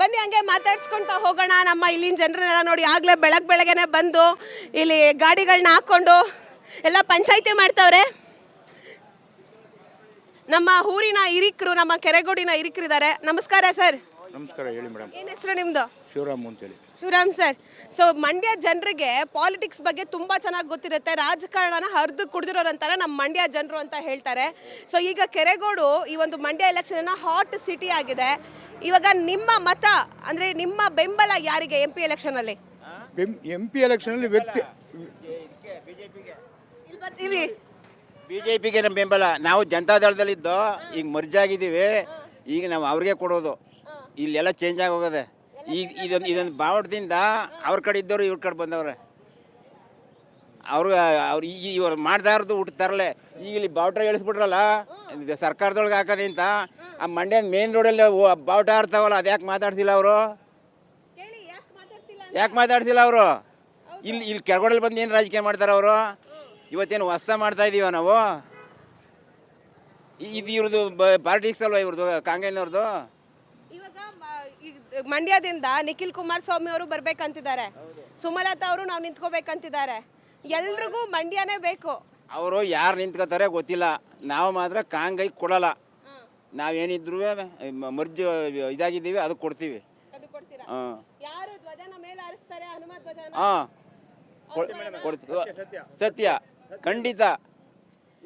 ಬನ್ನಿ ಹಂಗೆ ಮಾತಾಡ್ಸ್ಕೊಂತ ಹೋಗೋಣ. ನಮ್ಮ ಇಲ್ಲಿನ ಜನರನ್ನೆಲ್ಲ ನೋಡಿ ಆಗ್ಲೇ ಬೆಳಗ್ ಬೆಳಗ್ಗೆನೆ ಬಂದು ಇಲ್ಲಿ ಗಾಡಿಗಳನ್ನ ಹಾಕೊಂಡು ಎಲ್ಲ ಪಂಚಾಯಿತಿ ಮಾಡ್ತಾವ್ರೆ. ನಮ್ಮ ಊರಿನ ಹಿರಿಕರು, ನಮ್ಮ ಕೆರೆಗೋಡಿನ ಹಿರಿಕರಿದ್ದಾರೆ. ನಮಸ್ಕಾರ ಸರ್. ನಮಸ್ಕಾರ ಹೇಳಿ ಮೇಡಮ್. ಏನ್ ಹೆಸರು ನಿಮ್ದು? ಶಿವರಾಮ್ ಅಂತೇಳಿ. ಶಿವರಾಮ್ ಸರ್. ಸೊ ಮಂಡ್ಯ ಜನರಿಗೆ ಪಾಲಿಟಿಕ್ಸ್ ಬಗ್ಗೆ ತುಂಬಾ ಚೆನ್ನಾಗಿ ಗೊತ್ತಿರುತ್ತೆ. ರಾಜಕಾರಣನ ಹರಿದು ಕುಡಿದಿರೋರಂತಾರೆ ನಮ್ಮ ಮಂಡ್ಯ ಜನರು ಅಂತ ಹೇಳ್ತಾರೆ. ಸೊ ಈಗ ಕೆರೆಗೋಡು ಈ ಒಂದು ಮಂಡ್ಯ ಎಲೆಕ್ಷನ್ ಹಾಟ್ ಸಿಟಿ ಆಗಿದೆ. ಇವಾಗ ನಿಮ್ಮ ಮತ ಅಂದ್ರೆ ನಿಮ್ಮ ಬೆಂಬಲ ಯಾರಿಗೆ ಎಂ ಪಿ ಎಲೆಕ್ಷನ್ ಅಲ್ಲಿ ಎಂ ಪಿ ಎಲೆಕ್ಷನಲ್ಲಿ ವ್ಯಕ್ತಿ ಇಲ್ಲಿ. ಬತ್- ಇಲ್ಲಿ ಬಿ ಜೆ ಪಿಗೆ ನಮ್ಮ ಬೆಂಬಲ. ನಾವು ಜನತಾದಳದಲ್ಲಿದ್ದು ಈಗ ಮರ್ಜಾಗಿದ್ದೀವಿ ಈಗ ನಾವು ಅವ್ರಿಗೆ ಕೊಡೋದು. ಇಲ್ಲೆಲ್ಲ ಚೇಂಜ್ ಆಗೋಗದೆ ಈಗ ಇದೊಂದು ಇದೊಂದು ಬಾವಟದಿಂದ ಅವ್ರ ಕಡೆ ಇದ್ದವರು ಇವ್ರ ಕಡೆ ಬಂದವ್ರೆ. ಅವ್ರು ಅವ್ರು ಈಗ ಇವ್ರು ಮಾಡ್ತಾ ಇರೋದು ತರಲೆ. ಈಗ ಇಲ್ಲಿ ಬಾವುಟ ಇಳಿಸ್ಬಿಟ್ರಲ್ಲ ಇದು ಸರ್ಕಾರದೊಳಗೆ ಹಾಕೋದೆ ಅಂತ ಆ ಮಂಡ್ಯದ ಮೇನ್ ರೋಡಲ್ಲಿ ಬಾವುಟ ಆಡ್ತಾವಲ್ಲ ಅದು ಯಾಕೆ ಮಾತಾಡ್ತಿಲ್ಲ ಅವರು ಯಾಕೆ ಮಾತಾಡ್ತಿಲ್ಲ ಅವರು? ಇಲ್ಲಿ ಇಲ್ಲಿ ಕೆರಗೋಡಲ್ಲಿ ಬಂದು ಏನು ರಾಜಕೀಯ ಮಾಡ್ತಾರೆ ಅವರು? ಇವತ್ತೇನು ಹೊಸ್ತ ಮಾಡ್ತಾ ಇದೀವ ನಾವು? ಇದು ಇವ್ರದ್ದು ಪಾರ್ಟಿಸ್ ಅಲ್ವಾ ಇವ್ರದ್ದು ಕಾಂಗ್ರೆಸ್ನವ್ರದ್ದು ಇವಾಗ ಮ- ಮಂಡ್ಯದಿಂದ ನಿಖಿಲ್ ಕುಮಾರಸ್ವಾಮಿ ಅವರು ಬರ್ಬೇಕಂತಿದ್ದಾರೆ. ಸುಮಲತಾ ಅವರು ನಾವು ನಿಂತ್ಕೋಬೇಕಂತಿದ್ದಾರೆ. ಎಲ್ರಿಗೂ ಮಂಡ್ಯನೇ ಬೇಕು. ಅವರು ಯಾರು ನಿಂತ್ಕೋತಾರೆ ಗೊತ್ತಿಲ್ಲ. ನಾವು ಮಾತ್ರ ಕಾಂಗೈ ಕೊಡಲ್ಲ. ನಾವೇನಿದ್ರು ಮರ್ಜ್ ಇದಾಗಿದ್ದೀವಿ ಅದಕ್ಕೆ ಕೊಡ್ತೀವಿ. ಅದು ಕೊಡ್ತೀರಾ? ಹಾಂ. ಯಾರು ಧ್ವಜನ ಮೇಲೆ ಹಾರಿಸ್ತಾರೆ? ಹನುಮ ಧ್ವಜನ? ಹಾಂ. ಕೊಡ್ತೀವಿ. ಸತ್ಯ ಖಂಡಿತ.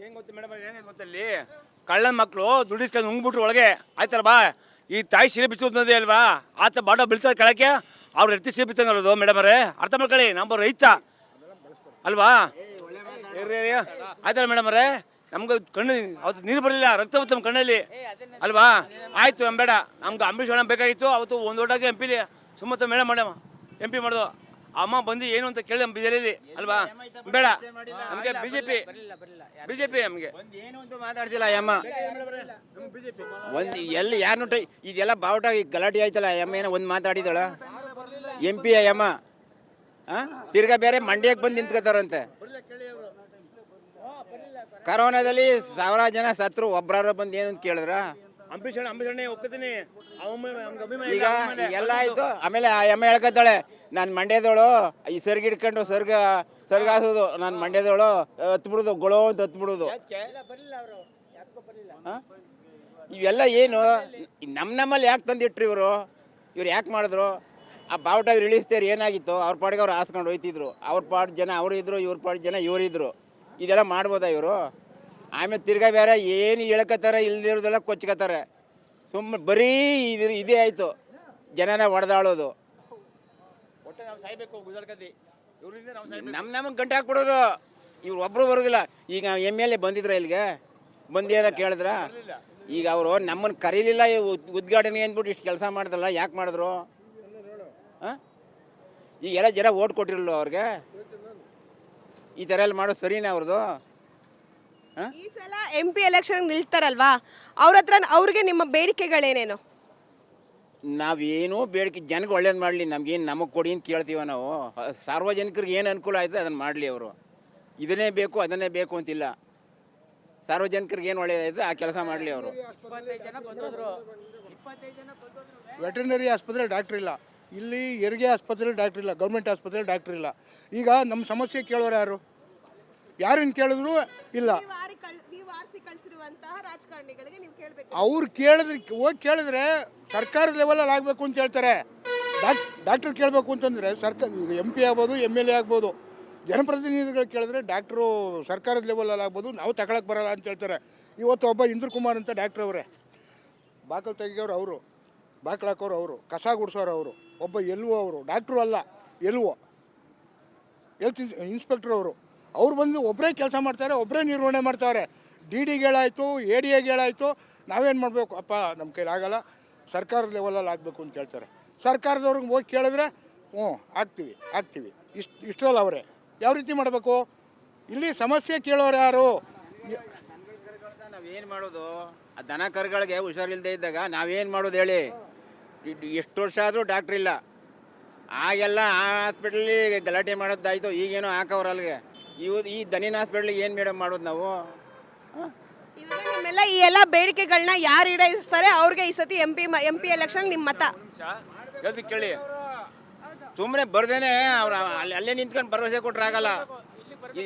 ಏನ್ ಗೊತ್ತ ಮೇಡಮ್ ಏನ್ ಗೊತ್ತಲ್ಲಿ? ಕಳ್ಳನ ಮಕ್ಕಳು ದುಡಿಸ್ಕೊಂಡು ನುಂಗ್ಬಿಟ್ರು ಒಳಗೆ. ಆಯ್ತಲ್ಲ ಬಾ. ಈ ತಾಯಿ ಸೀರೆ ಬಿಚ್ಚೋದೇ ಅಲ್ವಾ? ಆತ ಬಾಟ ಬೀಳ್ತಾರೆ ಕೆಳಕ್ಕೆ. ಅವ್ರು ಎತ್ತಿ ಸೀರೆ ಬಿತ್ತಂಗಲ್ಲದು ಮೇಡಮ್ ಅವರೇ. ಅರ್ಥ ಮಾಡ್ಕೊಳ್ಳಿ ನಮ್ಮ ರೈತ. ಅಲ್ವಾ. ಆಯ್ತಲ್ಲ ಮೇಡಮ್ ಅವರೇ? ನಮ್ಗೆ ಕಣ್ಣು, ಅವತ್ತು ನೀರು ಬರಲಿಲ್ಲ, ರಕ್ತ ಬಂತು ಕಣ್ಣಲ್ಲಿ. ಅಲ್ವಾ? ಆಯ್ತು ಅಂಬೇಡ ಬೇಡ. ನಮ್ಗೆ ಅಂಬರೀಷ್ ಮೇಡಮ್ ಬೇಕಾಗಿತ್ತು. ಅವತ್ತು ಒಂದು ಒಟ್ಟಾಗಿ ಎಂ ಪಿಲಿ ಸುಮತ ಮೇಡಮ್ ಮೇಡಮ್ ಎಂ ಪಿ ಮಾಡೋದು. ಅಮ್ಮ ಬಂದು ಏನು ಅಂತ ಕೇಳಿ ನಮ್ಮ ಬಿಜೆಲಿ ಅಲ್ವಾ? ಬೇಡ. ನಮಗೆ ಬಿಜೆಪಿ ಬಿಜೆಪಿ ನಮಗೆ. ಮಾತಾಡ್ತಿಲ್ಲ ಅಮ್ಮ ಒಂದು ಎಲ್ಲಿ ಯಾರು ಟೈ ಇದೆಲ್ಲ ಬಾವುಟ ಗಲಾಟೆ ಆಯ್ತಲ್ಲ ಎಮ್ಮೆ ಏನೋ ಒಂದು ಮಾತಾಡಿದಳ? ಎಂ ಪಿ ಎಮ್ಮ ಹಾಂ ತಿರ್ಗಾ ಬೇರೆ ಮಂಡ್ಯಕ್ಕೆ ಬಂದು ನಿಂತ್ಕೋತಾರಂತೆ. ಕರೋನಾದಲ್ಲಿ ಸಾವಿರಾರು ಜನ ಸತ್ರು ಒಬ್ಬರ ಬಂದು ಏನು ಅಂತ ಕೇಳಿದ್ರ ಈಗ ಎಲ್ಲ ಆಯ್ತು. ಆಮೇಲೆ ಆ ಎಮ್ಮೆ ಹೇಳ್ಕೊತಾಳೆ ನಾನು ಮಂಡ್ಯದವಳು ಈ ಸರ್ಗ ಇಟ್ಕೊಂಡು ಸರ್ಗ ಸರ್ಗ ಹಾಸೋದು ನಾನು ಮಂಡ್ಯದವಳು ಹತ್ಬಿಡೋದು ಗೊಳೋ ಅಂತ ಹತ್ಬಿಡೋದು? ಇವೆಲ್ಲ ಏನು? ನಮ್ಮ ನಮ್ಮಲ್ಲಿ ಯಾಕೆ ತಂದಿಟ್ರು ಇವರು? ಇವ್ರು ಯಾಕೆ ಮಾಡಿದ್ರು? ಆ ಬಾವುಟ ಇವ್ರು ಇಳಿಸ್ತಾರೆ ಏನಾಗಿತ್ತು? ಅವ್ರ ಪಾಡಿಗೆ ಅವ್ರು ಹಾಸ್ಕೊಂಡು ಹೋಯ್ತಿದ್ರು. ಅವ್ರ ಪಾಡ್ ಜನ ಅವರು ಇದ್ರು ಇವ್ರ ಪಾಡು ಜನ ಇವರಿದ್ರು ಇದೆಲ್ಲ ಮಾಡ್ಬೋದಾ ಇವರು? ಆಮೇಲೆ ತಿರ್ಗಾ ಬೇರೆ ಏನು ಹೇಳ್ಕತ್ತಾರೆ ಇಲ್ದಿರೋದೆಲ್ಲ ಕೊಚ್ಕೋತಾರೆ ಸುಮ್ಮನೆ ಬರೀ ಇದು ಇದೇ ಆಯಿತು. ಜನನ ಹೊಡೆದಾಳೋದು. ನಮ್ಮ ನಮಗೆ ಗಂಟೆ ಹಾಕ್ಬಿಡೋದು. ಇವ್ರು ಒಬ್ಬರು ಬರೋದಿಲ್ಲ. ಈಗ ಎಂ ಎಲ್ ಎ ಬಂದಿದ್ರ ಇಲ್ಲಿಗೆ? ಬಂದೇನ ಕೇಳಿದ್ರ? ಈಗ ಅವರು ನಮ್ಮನ್ನು ಕರೀಲಿಲ್ಲ ಉದ್ಘಾಟನೆ ಅಂದ್ಬಿಟ್ಟು ಇಷ್ಟು ಕೆಲಸ ಮಾಡಿದ್ರಲ್ಲ ಯಾಕೆ ಮಾಡಿದ್ರು? ಹಾಂ? ಈಗ ಎಲ್ಲ ಜನ ಓಟ್ ಕೊಟ್ಟಿರಲ್ಲ ಅವ್ರಿಗೆ? ಈ ಥರ ಎಲ್ಲ ಮಾಡೋದು ಸರಿನಾ ಅವ್ರದ್ದು ಈ ಸಲ ಎಂ ಪಿ ಎಲೆಕ್ಷನ್ ನಿಲ್ತಾರಲ್ವಾ? ಅವ್ರ ಹತ್ರ ಅವ್ರಿಗೆ ನಿಮ್ಮ ಬೇಡಿಕೆಗಳೇನೇನು? ನಾವೇನು ಬೇಡಿಕೆ ಜನಕ್ಕೆ ಒಳ್ಳೇದು ಮಾಡಲಿ ನಮ್ಗೇನು ನಮಗೆ ಕೊಡಿ ಅಂತ ಕೇಳ್ತೀವ ನಾವು? ಸಾರ್ವಜನಿಕರಿಗೆ ಏನು ಅನುಕೂಲ ಆಯಿತು ಅದನ್ನು ಮಾಡಲಿ ಅವರು. ಇದನ್ನೇ ಬೇಕು ಅದನ್ನೇ ಬೇಕು ಅಂತಿಲ್ಲ. ಸಾರ್ವಜನಿಕರಿಗೆ ಏನು ಒಳ್ಳೆಯದೈತೆ ಆ ಕೆಲಸ ಮಾಡಲಿ ಅವರು. ವೆಟರ್ನರಿ ಆಸ್ಪತ್ರೆ ಡಾಕ್ಟ್ರ್ ಇಲ್ಲ. ಇಲ್ಲಿ ಹೆರಿಗೆ ಆಸ್ಪತ್ರೆ ಡಾಕ್ಟ್ರ್ ಇಲ್ಲ ಗೌರ್ಮೆಂಟ್ ಆಸ್ಪತ್ರೆ ಡಾಕ್ಟ್ರ್ ಇಲ್ಲ. ಈಗ ನಮ್ಮ ಸಮಸ್ಯೆ ಕೇಳೋರು ಯಾರು? ಯಾರನ್ನು ಕೇಳಿದ್ರು ಇಲ್ಲ. ನೀವು ಆರಿಸಿ ಕಳಿಸಿರುವಂತಹ ರಾಜಕಾರಣಿಗಳಿಗೆ ನೀವು ಕೇಳಬೇಕು. ಅವ್ರು ಕೇಳಿದ್ರೆ ಹೋಗಿ ಕೇಳಿದ್ರೆ ಸರ್ಕಾರದ ಲೆವೆಲಲ್ಲಿ ಆಗಬೇಕು ಅಂತ ಹೇಳ್ತಾರೆ. ಡಾಕ್ಟರ್ ಡಾಕ್ಟ್ರ್ ಕೇಳಬೇಕು ಅಂತಂದರೆ ಸರ್ಕಾರ ಎಂ ಪಿ ಆಗ್ಬೋದು ಎಂ ಎಲ್ ಎ ಆಗ್ಬೋದು. ಜನಪ್ರತಿನಿಧಿಗಳು ಕೇಳಿದ್ರೆ ಡಾಕ್ಟ್ರು ಸರ್ಕಾರದ ಲೆವೆಲಲ್ಲಿ ಆಗ್ಬೋದು, ನಾವು ತಗೊಳಕ್ಕೆ ಬರಲ್ಲ ಅಂತ ಹೇಳ್ತಾರೆ. ಇವತ್ತು ಒಬ್ಬ ಇಂದ್ರ ಕುಮಾರ್ ಅಂತ ಡಾಕ್ಟ್ರ್ ಅವರೇ. ಬಾಕಲು ತೆಗಿಯೋರು ಅವರು, ಬಾಕ್ಲು ಹಾಕೋರು ಅವರು, ಕಸ ಗುಡಿಸೋರು ಅವರು, ಒಬ್ಬ ಎಲ್ವೋ ಅವರು, ಡಾಕ್ಟ್ರು ಅಲ್ಲ, ಎಲ್ವೋ. ಹೆಲ್ತ್ ಇನ್ಸ್ಪೆಕ್ಟ್ರ್ ಅವರು. ಅವ್ರು ಬಂದು ಒಬ್ಬರೇ ಕೆಲಸ ಮಾಡ್ತಾರೆ ಒಬ್ಬರೇ ನಿರ್ವಹಣೆ ಮಾಡ್ತಾರೆ. ಡಿ ಡಿ ಹೇಳಾಯಿತು ಎ ಡಿ ಎಗೆ ಹೇಳಾಯಿತು ನಾವೇನು ಮಾಡಬೇಕು? ಅಪ್ಪ ನಮ್ಮ ಕೈಲಿ ಆಗಲ್ಲ. ಸರ್ಕಾರದ ಲೆವೆಲಲ್ಲಿ ಆಗಬೇಕು ಅಂತ ಹೇಳ್ತಾರೆ. ಸರ್ಕಾರದವ್ರಿಗೆ ಹೋಗಿ ಕೇಳಿದ್ರೆ, ಹ್ಞೂ, ಆಗ್ತೀವಿ ಆಗ್ತೀವಿ. ಇಷ್ಟು ಇಷ್ಟರಲ್ಲಿ ಅವರೇ. ಯಾವ ರೀತಿ ಮಾಡಬೇಕು? ಇಲ್ಲಿ ಸಮಸ್ಯೆ ಕೇಳೋರು ಯಾರು? ನಾವೇನು ಮಾಡೋದು? ಆ ದನ ಕರುಗಳಿಗೆ ಹುಷಾರಿಲ್ಲದೆ ಇದ್ದಾಗ ನಾವೇನು ಮಾಡೋದು ಹೇಳಿ? ಇದ್- ಎಷ್ಟು ವರ್ಷ ಆದರೂ ಡಾಕ್ಟ್ರ್ ಇಲ್ಲ. ಆಗೆಲ್ಲ ಆ ಹಾಸ್ಪಿಟ್ಲಲ್ಲಿ ಗಲಾಟೆ ಮಾಡೋದಾಯಿತು ಈಗೇನೋ ಹಾಕವ್ರ ಅಲ್ಲಿಗೆ ಇವ್ ಈ ದನಿನ ಹಾಸ್ಪಿಟ್ಲಿಗೆ ಏನು ಮೇಡಮ್ ಮಾಡೋದು ನಾವು? ಇವಾಗ ನಿಮ್ಮೆಲ್ಲ ಈ ಎಲ್ಲ ಬೇಡಿಕೆಗಳನ್ನ ಯಾರು ಈಡೇರಿಸ್ತಾರೆ? ಅವ್ರಿಗೆ ಈ ಸತಿ M P M P election ನಿಮ್ಮ ಮತ. ಕೇಳಿ. ಸುಮ್ಮನೆ ಬರ್ದೇನೆ ಅವ್ರು ಅಲ್ಲಿ ಅಲ್ಲೇ ನಿಂತ್ಕೊಂಡು ಭರವಸೆ ಕೊಟ್ರೆ ಆಗಲ್ಲ. ಈ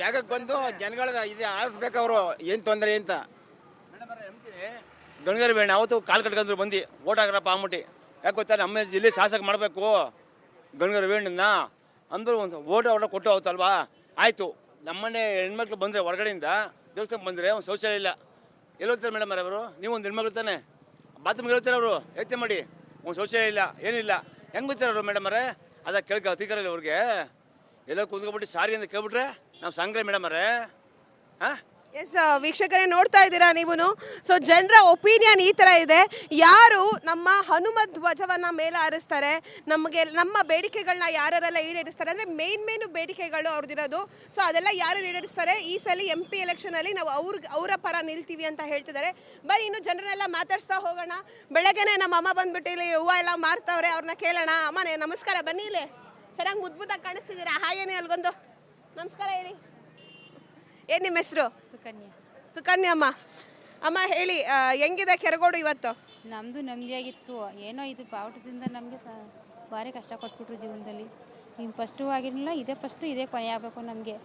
ಜಾಗಕ್ಕೆ ಬಂದು ಜನಗಳ ಇದು ಆಳಿಸ್ಬೇಕು ಅವರು. ಏನು ತೊಂದರೆ ಅಂತ. ಗಣಗರ್ ಬೇಡ ಅವತ್ತು ಕಾಲು ಕಟ್ಕೊಂಡ್ರು ಬಂದು ಓಟ್ ಹಾಕ್ರಪ್ಪ ಅಂದ್ಬಿಟ್ಟು. ಯಾಕೆ ಗೊತ್ತಾ, ನಮ್ಮ ಜಿಲ್ಲೆ ಶಾಸಕ ಮಾಡಬೇಕು? ಗಣಗರ ಬೇಡನ್ನ ಅಂದ್ರು ಒಂದು ಓಟ್ ಅವ್ರ ಕೊಟ್ಟು ಹೋಗ್ತಲ್ವಾ ಆಯಿತು. ನಮ್ಮನೆ ಹೆಣ್ಮಕ್ಳು ಬಂದರೆ ಹೊರಗಡೆಯಿಂದ, ದೇವಸ್ಥಾನಕ್ಕೆ ಬಂದರೆ ಒಂದು ಶೌಚಾಲಯ ಇಲ್ಲ. ಎಲ್ಲಿ ಹೋಗ್ತಾರೆ ಮೇಡಮ್ ಅವರು ನೀವು ಒಂದು ಹೆಣ್ಮಕ್ಳು ತಾನೆ? ಬಾತ್ರೂಮ್ಗೆ ಹೇಳ್ತಾರೆ ಅವರು? ಯೋಚನೆ ಮಾಡಿ. ಒಂದು ಶೌಚಾಲಯ ಇಲ್ಲ, ಏನಿಲ್ಲ. ಹೆಂಗೆ ಗೊತ್ತಾರೆ ಅವರು ಮೇಡಮ್ ಅವರೇ ಅದ ಕೇಳ್ಕ ಅಧಿಕಾರ ಇಲ್ಲ ಅವ್ರಿಗೆ ಎಲ್ಲ ಕುಂತ್ಕೊಬಿಟ್ಟು ಸಾರಿ ಅಂತ ಕೇಳ್ಬಿಟ್ರೆ ನಾವು ಸಂಗ್ರಹ ಮೇಡಮ್ ಅವರೇ ಹಾಂ ಎಸ್ ವೀಕ್ಷಕರೇ, ನೋಡ್ತಾ ಇದ್ದೀರಾ ನೀವು ಸೊ ಜನರ ಒಪಿನಿಯನ್ ಈ ಥರ ಇದೆ. ಯಾರು ನಮ್ಮ ಹನುಮ ಧ್ವಜವನ್ನು ಮೇಲೆ ಹಾರಿಸ್ತಾರೆ ನಮಗೆ ನಮ್ಮ ಬೇಡಿಕೆಗಳನ್ನ ಯಾರೆಲ್ಲ ಈಡೇರಿಸ್ತಾರೆ, ಅಂದರೆ ಮೇನ್ ಮೇನು ಬೇಡಿಕೆಗಳು ಅವ್ರದ್ದಿರೋದು. ಸೊ ಅದೆಲ್ಲ ಯಾರು ಈಡೇರಿಸ್ತಾರೆ? ಈ ಸಲ ಎಂ ಪಿ ಎಲೆಕ್ಷನಲ್ಲಿ ನಾವು ಅವ್ರ, ಅವರ ಪರ ನಿಲ್ತೀವಿ ಅಂತ ಹೇಳ್ತಿದ್ದಾರೆ. ಬರೀ ಇನ್ನು ಜನರನ್ನೆಲ್ಲ ಮಾತಾಡ್ಸ್ತಾ ಹೋಗೋಣ. ಬೆಳಗ್ಗೆನೆ ನಮ್ಮ ಅಮ್ಮ ಬಂದ್ಬಿಟ್ಟು ಇಲ್ಲಿ ಹೂವು ಎಲ್ಲ ಮಾರ್ತವ್ರೆ ಅವ್ರನ್ನ ಕೇಳೋಣ. ಅಮ್ಮನೇ, ನಮಸ್ಕಾರ, ಬನ್ನಿ ಇಲ್ಲೇ. ಚೆನ್ನಾಗಿ ಮುದ್ಬುದ್ದಾಗಿ ಕಾಣಿಸ್ತಿದ್ದೀರಾ? ಹಾಗೇನೆ ಅಲ್ಗೊಂದು. ನಮಸ್ಕಾರ ಹೇಳಿ. ಏನ್ ನಿಮ್ಮ ಹೆಸರು? ಸುಕನ್ಯಾ. ಸುಕನ್ಯಾ ಅಮ್ಮ. ಅಮ್ಮ ಹೇಳಿ ಆ, ಹೆಂಗಿದೆ ಕೆರಗೋಡು ಇವತ್ತು? ನಮ್ಮದು ನೆಮ್ಮದಿಯಾಗಿತ್ತು. ಏನೋ ಇದು ಬಾವುಟದಿಂದ ನಮಗೆ ಭಾರಿ ಕಷ್ಟ ಕೊಟ್ಬಿಟ್ರು ಜೀವನದಲ್ಲಿ. ಇನ್ನು ಫಸ್ಟು ಆಗಿರಲಿಲ್ಲ ಇದೇ ಫಸ್ಟು ಇದೇ ಕೊನೆ ಆಗಬೇಕು ನಮಗೆ.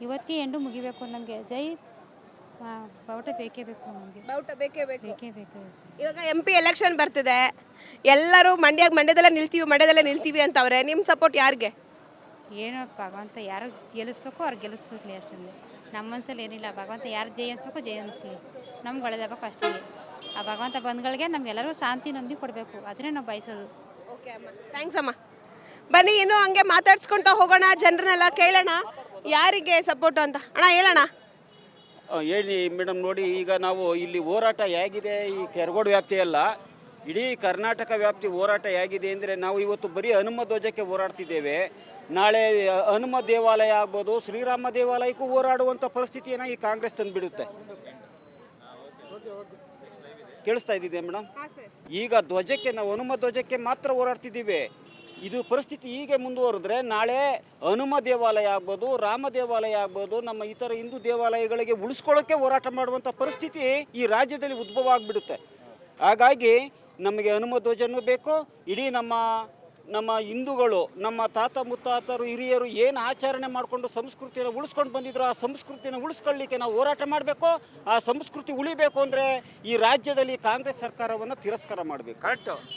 ಇವತ್ತೇ ಎಂಡು ಮುಗಿಬೇಕು ನಮಗೆ. ಜೈ ಆ, ಬಾವುಟ ಬೇಕೇ ಬೇಕು ನಮಗೆ. ಬಾವುಟ ಬೇಕೇ ಬೇಕು. ಬೇಕೇ ಬೇಕು. ಇವಾಗ ಎಂ ಪಿ ಎಲೆಕ್ಷನ್ ಬರ್ತಿದೆ. ಎಲ್ಲರೂ ಮಂಡ್ಯಾಗ ಮಂಡ್ಯದಲ್ಲೇ ನಿಲ್ತೀವಿ ಮಂಡ್ಯದಲ್ಲೇ ನಿಲ್ತೀವಿ ಅಂತವ್ರೆ. ನಿಮ್ಮ ಸಪೋರ್ಟ್ ಯಾರಿಗೆ? ಏನೋ ಭಗವಂತ ಯಾರು ಗೆಲ್ಲಿಸ್ಬೇಕು ಅವ್ರು ಗೆಲ್ಲಿಸ್ಬೇಕು ಅಷ್ಟೇ. ನಮ್ಮ ಮನಸ್ಸಲ್ಲಿ ಏನಿಲ್ಲ ಭಗವಂತ ಯಾರು ಜಯ ಅನ್ಸ್ಬೇಕು ಜಯ ಅನಿಸ್ಲಿ ನಮ್ಗೆ ಒಳ್ಳೇದಾಗಬೇಕು ಅಷ್ಟೇ. ಆ ಭಗವಂತ ಬಂದ್ಗಳಿಗೆ ನಮ್ಗೆಲ್ಲರೂ ಶಾಂತಿ ನೊಂದಿ ಕೊಡಬೇಕು. ಅದನ್ನೇ ನಾವು ಬಯಸೋದು. ಓಕೆ ಅಮ್ಮ. ಥ್ಯಾಂಕ್ಸ್ ಅಮ್ಮ. ಬನ್ನಿ ಇನ್ನು ಹಂಗೆ ಮಾತಾಡ್ಸ್ಕೊಂತ ಹೋಗೋಣ ಜನರನ್ನೆಲ್ಲ ಕೇಳೋಣ. ಯಾರಿಗೆ ಸಪೋರ್ಟ್ ಅಂತ? ಅಣ್ಣ ಹೇಳೋಣ ಹೇಳಿ ಮೇಡಮ್ ನೋಡಿ ಈಗ ನಾವು ಇಲ್ಲಿ ಹೋರಾಟ ಹೇಗಿದೆ ಈ ಕೆರಗೋಡು ವ್ಯಾಪ್ತಿ ಅಲ್ಲ ಇಡೀ ಕರ್ನಾಟಕ ವ್ಯಾಪ್ತಿ ಹೋರಾಟ ಹೇಗಿದೆ ಅಂದರೆ ನಾವು ಇವತ್ತು ಬರೀ ಹನುಮ ಧ್ವಜಕ್ಕೆ ಹೋರಾಡ್ತಿದ್ದೇವೆ. ನಾಳೆ ಹನುಮ ದೇವಾಲಯ ಆಗ್ಬೋದು ಶ್ರೀರಾಮ ದೇವಾಲಯಕ್ಕೂ ಹೋರಾಡುವಂಥ ಪರಿಸ್ಥಿತಿಯನ್ನು ಈ ಕಾಂಗ್ರೆಸ್ ತಂದುಬಿಡುತ್ತೆ. ಕೇಳಿಸ್ತಾ ಇದ್ದಿದೆ ಮೇಡಮ್ ಈಗ ಧ್ವಜಕ್ಕೆ ನಾವು ಹನುಮ ಧ್ವಜಕ್ಕೆ ಮಾತ್ರ ಹೋರಾಡ್ತಿದ್ದೀವಿ. ಇದು ಪರಿಸ್ಥಿತಿ ಹೀಗೆ ಮುಂದುವರೆದ್ರೆ ನಾಳೆ ಹನುಮ ದೇವಾಲಯ ಆಗ್ಬೋದು ರಾಮ ದೇವಾಲಯ ಆಗ್ಬೋದು ನಮ್ಮ ಇತರ ಹಿಂದೂ ದೇವಾಲಯಗಳಿಗೆ ಉಳಿಸ್ಕೊಳ್ಳೋಕ್ಕೆ ಹೋರಾಟ ಮಾಡುವಂಥ ಪರಿಸ್ಥಿತಿ ಈ ರಾಜ್ಯದಲ್ಲಿ ಉದ್ಭವ ಆಗಿಬಿಡುತ್ತೆ. ಹಾಗಾಗಿ ನಮಗೆ ಹನುಮ ಬೇಕು, ಇಡೀ ನಮ್ಮ ನಮ್ಮ ಹಿಂದೂಗಳು, ನಮ್ಮ ತಾತ ಮುತ್ತಾತರು, ಹಿರಿಯರು ಏನು ಆಚರಣೆ ಮಾಡಿಕೊಂಡು ಸಂಸ್ಕೃತಿಯನ್ನು ಉಳಿಸ್ಕೊಂಡು ಬಂದಿದ್ರು ಆ ಸಂಸ್ಕೃತಿನ ಉಳಿಸ್ಕೊಳ್ಳಿಕ್ಕೆ ನಾವು ಹೋರಾಟ ಮಾಡಬೇಕು, ಆ ಸಂಸ್ಕೃತಿ ಉಳಿಬೇಕು ಅಂದರೆ ಈ ರಾಜ್ಯದಲ್ಲಿ ಕಾಂಗ್ರೆಸ್ ಸರ್ಕಾರವನ್ನು ತಿರಸ್ಕಾರ ಮಾಡಬೇಕು. ಕರೆಕ್ಟು